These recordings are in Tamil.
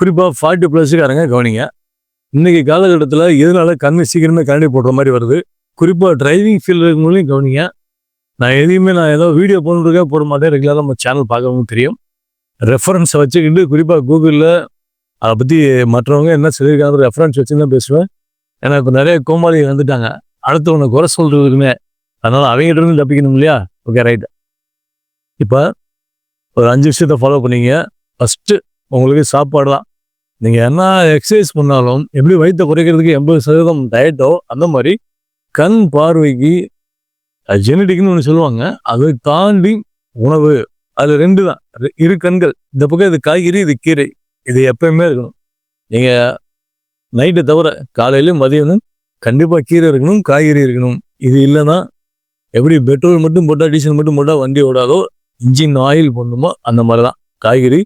குறிப்பாக ஃபார்ட்டி ப்ளஸ்ஸுக்காரங்க கவனிங்க. இன்றைக்கி காலகட்டத்தில் எதனால கண்ணு சீக்கிரமே கரண்டி போடுற மாதிரி வருது? குறிப்பாக டிரைவிங் ஃபீல்டு மூலியம் கவனிங்க. நான் எதையுமே நான் ஏதோ வீடியோ போட்டுருக்கா போட மாட்டேன். ரெகுலராக நம்ம சேனல் பார்க்கவும் தெரியும். ரெஃபரன்ஸை வச்சுக்கிட்டு குறிப்பாக கூகுளில் அதை பற்றி மற்றவங்க என்ன சொல்லியிருக்காங்க ரெஃபரன்ஸ் வச்சு தான் பேசுவேன். ஏன்னா இப்போ நிறைய கோமாளி வந்துட்டாங்க. அடுத்தவனை குறை சொல்கிறதுக்குமே அதனால் அவங்ககிட்ட இருந்து தப்பிக்கணும் இல்லையா? ஓகே ரைட் இப்போ ஒரு அஞ்சு விஷயத்த ஃபாலோ பண்ணீங்க. ஃபஸ்ட்டு உங்களுக்கு சாப்பாடு தான் நீங்கள் என்ன எக்ஸசைஸ் பண்ணாலும் எப்படி வயிற்றை குறைக்கிறதுக்கு எண்பது சதவீதம் டயட்டோ அந்த மாதிரி கண் பார்வைக்கு ஜெனடிக்னு ஒன்று சொல்லுவாங்க. அதை தாண்டி உணவு அது ரெண்டு தான். இரு கண்கள். இந்த பக்கம் இது காய்கறி இது கீரை. இது எப்பயுமே இருக்கணும். நீங்கள் நைட்டை தவிர காலையிலும் மதியம் கண்டிப்பாக கீரை இருக்கணும் காய்கறி இருக்கணும். இது இல்லைன்னா எப்படி பெட்ரோல் மட்டும் போட்டால் டீசல் மட்டும் போட்டால் வண்டி ஓடாதோ இன்ஜின் ஆயில் போடணுமோ அந்த மாதிரி தான் காய்கறி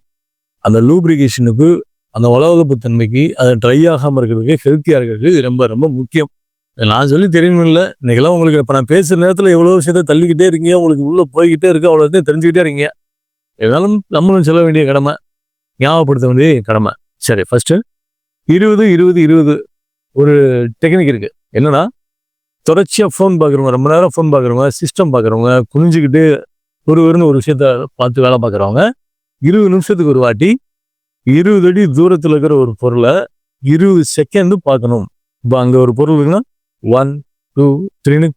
அந்த லூப்ரிகேஷனுக்கு அந்த உலகப்பு தன்மைக்கு அது ட்ரை ஆகாமல் இருக்கிறதுக்கு ஹெல்த்தியாக இருக்கிறதுக்கு இது ரொம்ப ரொம்ப முக்கியம். நான் சொல்லி தெரியணும் இல்லை இன்னைக்கெல்லாம் உங்களுக்கு இப்போ நான் பேசுகிற நேரத்தில் எவ்வளோ விஷயத்த தள்ளிக்கிட்டே இருக்கீங்க உங்களுக்கு உள்ளே போய்கிட்டே இருக்கு அவ்வளோ தெரிஞ்சுக்கிட்டே இருக்கீங்க. இருந்தாலும் நம்மளும் சொல்ல வேண்டிய கடமை ஞாபகப்படுத்த வேண்டிய கடமை. சரி ஃபஸ்ட்டு இருபது இருபது இருபது ஒரு டெக்னிக் இருக்குது என்னன்னா தொடர்ச்சியாக ஃபோன் பார்க்குறவங்க ரொம்ப நேரம் ஃபோன் பார்க்குறவங்க சிஸ்டம் பார்க்குறவங்க குனிஞ்சிக்கிட்டு ஒரு ஒருன்னு ஒரு விஷயத்த பார்த்து வேலை பார்க்குறவங்க இருபது நிமிஷத்துக்கு ஒரு வாட்டி இருபது அடி தூரத்தில் இருக்கிற ஒரு பொருளை இருபது செகண்ட் பார்க்கணும். இப்போ அங்கே ஒரு பொருள் இருக்குன்னா ஒன் டூ த்ரீன்னு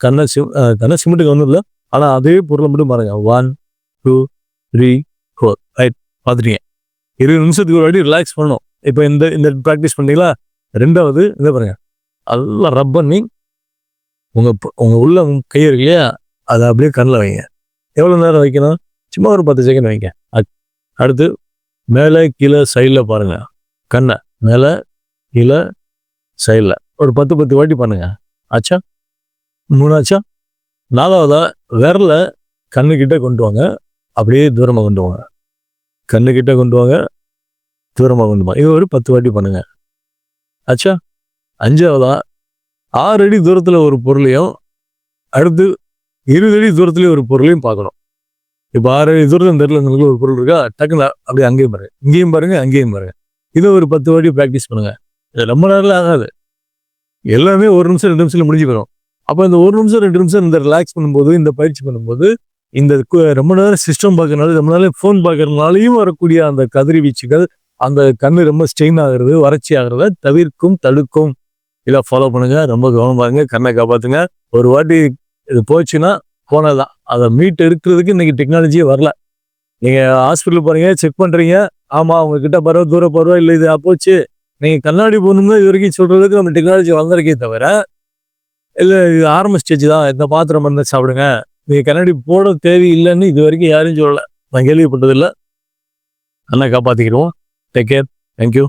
கண்ணை சிம் கண்ணை சிமெண்ட்டுக்கு ஒன்றும் இல்லை ஆனால் அதே பொருளை மட்டும் பாருங்க. One two three four right பார்த்துட்டீங்க. இருபது நிமிஷத்துக்கு ஒரு வாட்டி ரிலாக்ஸ் பண்ணணும். இப்போ இந்த இந்த ப்ராக்டிஸ் பண்ணீங்களா ரெண்டாவது இதை பாருங்க. நல்லா ரப் பண்ணி உங்கள் உங்கள் உள்ள கை இருக்கு இல்லையா? அதை அப்படியே கண்ணில் வைங்க. எவ்வளோ நேரம் வைக்கணும்? சும்மா ஒரு பத்து செகண்ட் வைங்க. அடுத்து மேலே கீழே சைடில் பாருங்கள் கண்ணை. மேலே கீழே சைடில் ஒரு பத்து பத்து வாட்டி பண்ணுங்கள் ஆச்சா? மூணாச்சா? நாலாவதா விரல கண்ணுக்கிட்ட கொண்டு வாங்க. அப்படியே தூரமாக கொண்டு வாங்க. கண்ணுக்கிட்ட கொண்டு வாங்க. தூரமாக கொண்டு வாங்க. இது ஒரு பத்து வாட்டி பண்ணுங்கள் ஆச்சா? அஞ்சாவதா? ஆறு அடி தூரத்தில் ஒரு பொருளையும் அடுத்து இருபது அடி தூரத்துலேயும் ஒரு பொருளையும் பார்க்கணும். இப்போ ஆறு அடி தூரத்தில் தெரியல உங்களுக்கு ஒரு பொருள் இருக்கா? டக்குன்னு அப்படியே அங்கேயும் பாருங்க. இங்கேயும் பாருங்க அங்கேயும் பாருங்க. இதை ஒரு பத்து வாட்டி ப்ராக்டிஸ் பண்ணுங்க. இது ரொம்ப நேரம் ஆகாது. எல்லாமே ஒரு நிமிஷம் ரெண்டு நிமிஷத்துல முடிஞ்சு போயிடும். அப்போ இந்த ஒரு நிமிஷம் ரெண்டு நிமிஷம் இந்த ரிலாக்ஸ் பண்ணும்போது இந்த பயிற்சி பண்ணும்போது இந்த ரொம்ப நேரம் சிஸ்டம் பார்க்கறனால ரொம்ப நேரம் ஃபோன் பார்க்கறதுனாலையும் வரக்கூடிய அந்த கதிர்வீச்சுகள் அந்த கண்ணு ரொம்ப ஸ்ட்ரெயின் ஆகுறது வறட்சி ஆகிறத தவிர்க்கும் தடுக்கும். இதை ஃபாலோ பண்ணுங்க. ரொம்ப கவனமாக இருங்க. கண்ணை காப்பாற்றுங்க ஒரு வாட்டி இது போச்சுன்னா போனதுதான். அதை மீட் எடுக்கிறதுக்கு இன்றைக்கி டெக்னாலஜியே வரல. நீங்கள் ஹாஸ்பிட்டல் போகிறீங்க செக் பண்ணுறீங்க ஆமாம் அவங்கக்கிட்ட பரவ தூர பரவ இல்லை இது போச்சு நீங்கள் கண்ணாடி போகணும்னா இது வரைக்கும் சொல்கிறதுக்கு நம்ம டெக்னாலஜி வளர்ந்துருக்கே தவிர இல்லை இது ஆரம்ப ஸ்டேஜ் தான் இந்த பாத்திரம் மருந்து சாப்பிடுங்க. நீங்கள் கண்ணாடி போட தேவையில்லைன்னு இது வரைக்கும் யாரும் சொல்லலை. நான் கேள்விப்பட்டதில்லை. நல்லா காப்பாற்றிக்கிடுவோம் டேக் கேர் தேங்க்யூ